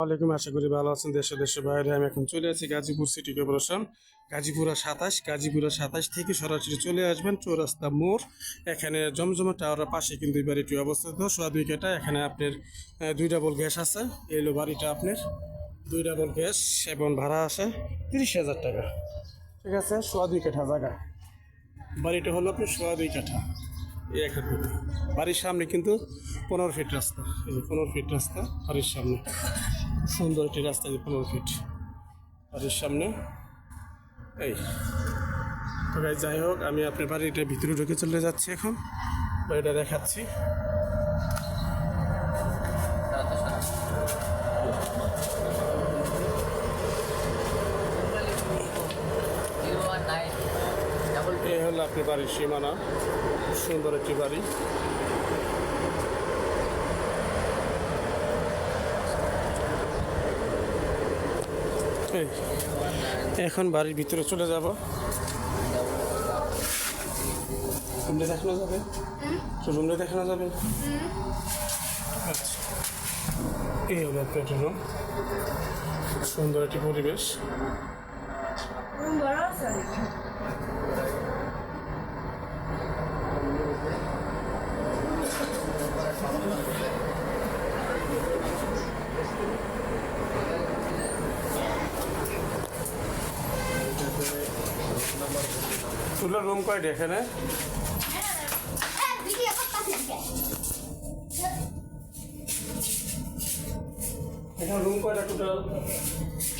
ওয়ালাইকুম, আশা করি ভালো আছেন দেশে দেশে বাইরে। আমি এখন চলে আছি গাজীপুর সিটি কর্পোরেশন গাজীপুরা সাতাশ গাজীপুরা সাতাশ থেকে সরাসরি চলে আসবেন চৌরাস্তা মোড়। এখানে জমজমা টাওয়ারের পাশে কিন্তু এই বাড়িটি অবস্থিত। সোয়া দুই কাটা, এখানে আপনার দুই ডাবল গ্যাস আছে। এই হলো বাড়িটা আপনার। দুই ডাবল গ্যাস এবং ভাড়া আছে তিরিশ হাজার টাকা। ঠিক আছে, সোয়া দুই কাঠা জায়গা। বাড়িটা হলো আপনার সোয়া দুই কাঠা। এই। বাড়ির সামনে কিন্তু পনেরো ফিট রাস্তা। এই পনেরো ফিট রাস্তা বাড়ির সামনে। সুন্দর একটি রাস্তা যে পনেরো ফিট বাড়ির সামনে। এই। তো যাই হোক আমি আপনার বাড়িটার ভিতরে ঢুকে চলে যাচ্ছি এখন। বাড়িটা দেখাচ্ছি। এই হলো আপনার বাড়ির সীমানা। সুন্দর একটি বাড়ি। এখন বাড়ির ভিতরে চলে যাব। রুমটা দেখানো যাবে? রুমটা দেখানো যাবে? আচ্ছা। এই হলো একটা রুম। সুন্দর একটি পরিবেশ। তুলার রুম কয়টা এখানে এখানে রুম কয়টা টোটাল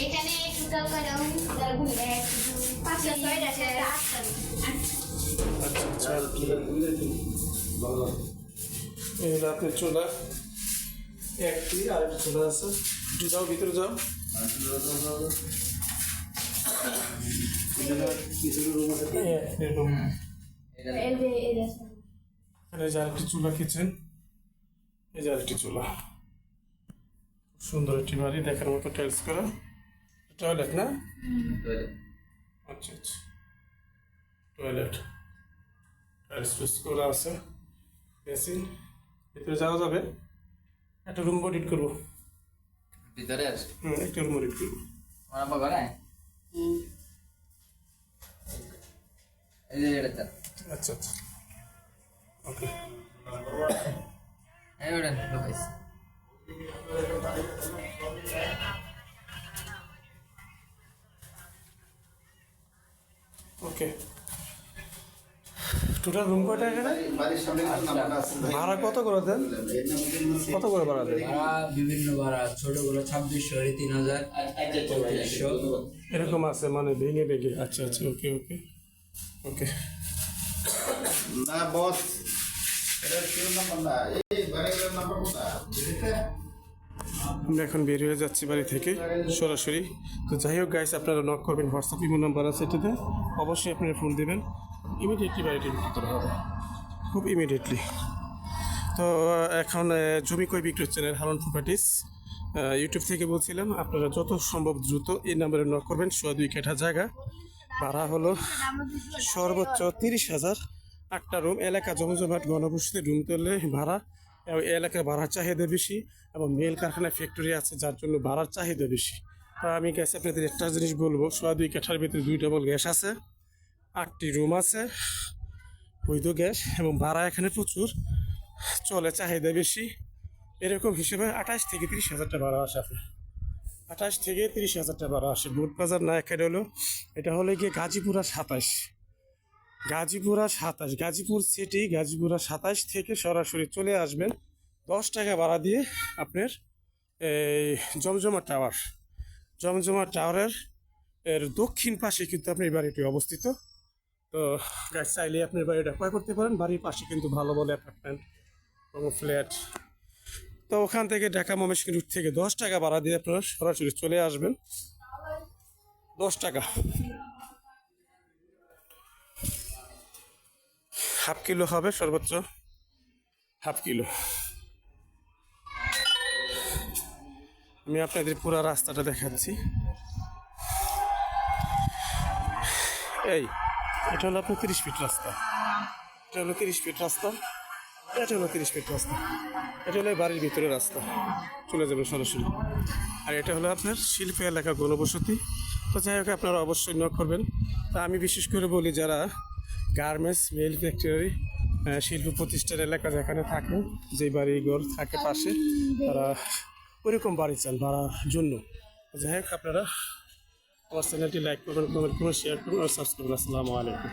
এখানে টোটাল কয়টা? তার গুণ এক দুই পাঁচটা ছয়টা সাতটা আটটা আচ্ছা আচ্ছা। এই হলো আপনার চুলা। একটি আর একটা চুলা আছে। একটু যাও ভিতরে যাও। এই যে আরেকটি চুলা কিচেন এই যে আরেকটি চুলা। খুব সুন্দর একটি বাড়ি দেখার মতো টাইলস করা। টয়লেট না? আচ্ছা আচ্ছা। টয়লেট টাইলস টুইস করা আছে। বেসিন। ভিতরে যাওয়া যাবে। একটা রুম এডিট করব। ভিতরে আছে? হুম একটা রুম এডিট করব। আমার আব্বা আচ্ছা আচ্ছা ওকে এই ওটা লোকাইস ওকে টোটাল রুম কয়টা এখানে। ভাড়া কত করে দেন? কত করে ভাড়া দেন? ভাড়া বিভিন্ন ভাড়া ছোটগুলো ছাব্বিশশো তিন হাজার এরকম আছে মানে ভেঙে ভেঙে। আচ্ছা আচ্ছা ওকে ওকে ওকে। না বস আমরা এখন বের হয়ে যাচ্ছি বাড়ি থেকে সরাসরি। তো যাই হোক গাইস আপনারা নক করবেন হোয়াটসঅ্যাপ ইমো নাম্বার আছে এটাতে। অবশ্যই আপনারা ফোন দেবেন। ইমিডিয়েটলি বাড়িটি বিক্রি করা হবে খুব ইমিডিয়েটলি তো এখন জমি কই বিক্রি হচ্ছে হারন প্রপার্টিস ইউটিউব থেকে বলছিলাম, আপনারা যত সম্ভব দ্রুত এই নাম্বারে নক করবেন, সোয়া দুই কাঠা জায়গা। ভাড়া হলো সর্বোচ্চ তিরিশ হাজার। আটটা রুম এলাকা জমজমাট, গণবসতি রুম তুললে ভাড়া, এবং এই এলাকার ভাড়ার চাহিদা বেশি, এবং মেল কারখানা ফ্যাক্টরি আছে, যার জন্য ভাড়ার চাহিদা বেশি। তো আমি গ্যাস আপনাদের একটা জিনিস বলব, সোয়া দুই কাঠার ভিতরে দুই ডবল গ্যাস আছে। আটটি রুম আছে, বৈধ গ্যাস এবং ভাড়া এখানে প্রচুর, চলে চাহিদা বেশি। এরকম হিসেবে আঠাশ থেকে তিরিশ হাজারটা ভাড়া আসে আপনার। আঠাশ থেকে তিরিশ হাজারটা ভাড়া আসে। বোট বাজার না, এখানে হলো, এটা হলো গিয়ে গাজীপুরা সাতাশ। গাজীপুরা সাতাশ, গাজীপুর সিটি গাজীপুরা সাতাশ থেকে সরাসরি চলে আসবেন। দশ টাকা ভাড়া দিয়ে আপনার, এই জমজমা টাওয়ার। জমজমা টাওয়ারের, এর দক্ষিণ পাশে কিন্তু আপনার এই বাড়িটি অবস্থিত। তো গাছ চাইলে আপনার বাড়িটা ক্রয় করতে পারেন। বাড়ির পাশে কিন্তু ভালো ভালো অ্যাপার্টমেন্ট এবং ফ্ল্যাট তো ওখান থেকে ঢাকা মমেশকিন রুট থেকে দশ টাকা ভাড়া দিয়ে আপনারা সরাসরি চলে আসবেন। দশ টাকা। হাফ কিলো হবে সর্বোচ্চ। Half kilo. আমি আপনাদের পুরো রাস্তাটা দেখাচ্ছি। এই। এটা হলো আপনার তিরিশ ফিট রাস্তা। এটা হলো তিরিশ ফিট রাস্তা। এটা হলো তিরিশ ফিট রাস্তা। এটা হলো বাড়ির ভিতরে রাস্তা। চলে যাবে সরাসরি। আর এটা হলো আপনার শিল্প এলাকা গণবসতি তো যাই হোক, আপনারা অবশ্যই নক করবেন। তা আমি বিশেষ করে বলি যারা গার্মেন্টস, মিল ফ্যাক্টরি শিল্প প্রতিষ্ঠান এলাকা যেখানে থাকে যে বাড়িঘর থাকে পাশে, তারা ওইরকম বাড়ি চান ভাড়ার জন্য। যাই হোক, আপনারা আমার চ্যানেলটি লাইক করবেন কমেন্ট করুন শেয়ার করুন আর সাবস্ক্রাইব করুন আসসালামু আলাইকুম